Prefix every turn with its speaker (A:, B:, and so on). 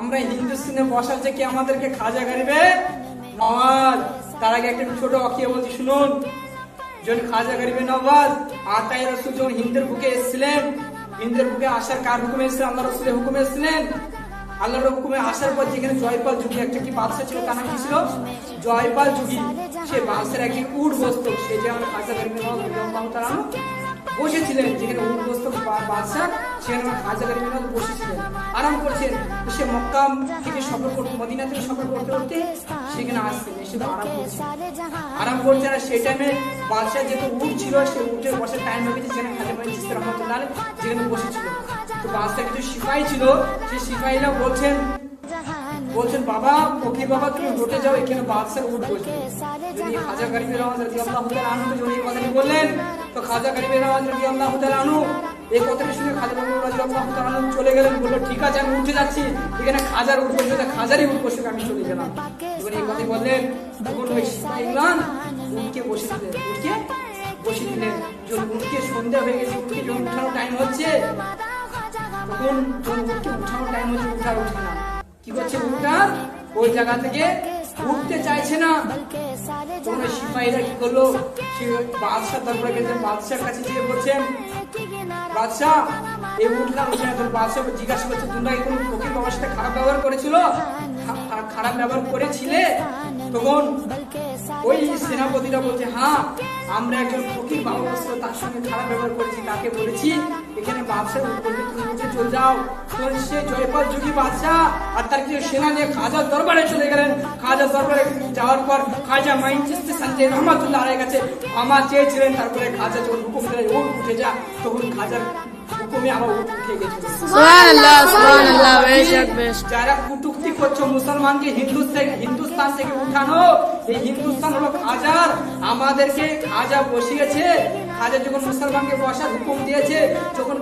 A: আমরা হিন্দুস্তানে বসা থেকে আমাদেরকে খাজা গাড়িবে? নওয়াজ। তার আগে একটা ছোট অকিয়ে বলছি, শুনুন। যখন খাজা গাড়িবে নওয়াজ? আতাই রসুল যখন হিন্দের বুকে এসেছিলেন, হিন্দের বুকে আসার কার হুকুমে এসেছিলেন? আল্লাহ রসুলের হুকুমে এসেছিলেন। আল্লাহর হুকুমে আসার পর যেখানে জয়পাল যুগী একটা কি বাদশা ছিল, তার নাম কি ছিল? জয়পাল যুগী সে বাদশার একদিন উট বসত, সে যে খাজা গাড়িবে তারা বসেছিলেন যেখানে উদ্বস্ত বাদশাহ, সেখানে খাজা গাড়ি বসেছিলেন। আরাম করছেন সে মক্কা থেকে সফর করতে মদিনা থেকে সফর করতে করতে সেখানে আসছেন, এসে আরাম করছেন। আরাম করছে আর সেই টাইমে বাদশাহ যেহেতু উঠ ছিল, সে উঠের বসার টাইম হয়ে গেছে, সেখানে খাজা ভাই রহমতুল্লাহ যেখানে বসেছিল। তো বাদশাহ কিছু সিপাহী ছিল, সেই সিপাহীরা বলছেন বলছেন বাবা ফকির বাবা তুমি উঠে যাও এখানে বাদশার উঠ বসবে যদি খাজা গরিবের আওয়াজ রাজি আল্লাহ আনু যখন এই কথাটি বললেন তো খাজা গরিবের আওয়াজ রাজি আল্লাহ আনু এই কথাটি শুনে খাজা বাবু রাজি আল্লাহ আনু চলে গেলেন বলল ঠিক আছে আমি উঠে যাচ্ছি। এখানে খাজার উঠ বসবে তা খাজারই উঠ বসবে আমি চলে গেলাম। যখন এই কথাই বললেন তখন ওই সিপাহীগণ উঠকে বসে দিলেন উঠকে বসে দিলেন। যখন উঠকে সন্ধ্যা হয়ে গেছে উঠকে যখন উঠানোর টাইম হচ্ছে তখন যখন উঠকে উঠানোর টাইম হচ্ছে উঠার উঠে না। কি করছে উঠটা ওই জায়গা থেকে উঠতে চাইছে না। ওই সিপাহীরা কি করল? বাদশাহ তারপরে গেছেন বাদশার কাছে গিয়ে বলছেন বাদশাহ, এই উঠলা উঠে না বাদশাহ জিজ্ঞাসা করছে, তোমরা কি কোনো ফকির বাবার খারাপ ব্যবহার করেছিল? খারাপ ব্যবহার করেছিলে? তখন ওই সেনাপতিরা বলছে হ্যাঁ আমরা একজন ফকির বাবা ছিল তার সঙ্গে খারাপ ব্যবহার করেছি, তাকে বলেছি, এখানে বাদশাহ বলবে তুমি নিচে চলে যাও। চলছে সে জয়পাল যোগী বাদশাহ আর তার কিছু সেনা নিয়ে খাজার দরবারে চলে গেলেন। খাজার দরবারে যাওয়ার পর খাজা মাইনচিস্তে সঞ্জয় রহমাতুল্লাহ আলাই কাছে ক্ষমা চেয়েছিলেন। তারপরে খাজা যখন হুকুম দিলেন উঠে যা। তখন খাজার হুকুমে আবার উঠ উঠে গেছিল
B: সুবহানাল্লাহ সুবহানাল্লাহ বেশক বেশ
A: যারা কুটুক্তি করছ মুসলমানকে হিন্দুস্তান হিন্দুস্তান থেকে উঠানো। এই হিন্দুস্তান হলো খাজার। আমাদেরকে খাজা বসিয়েছে। খাজা যখন মুসলমানকে বসার হুকুম দিয়েছে যখন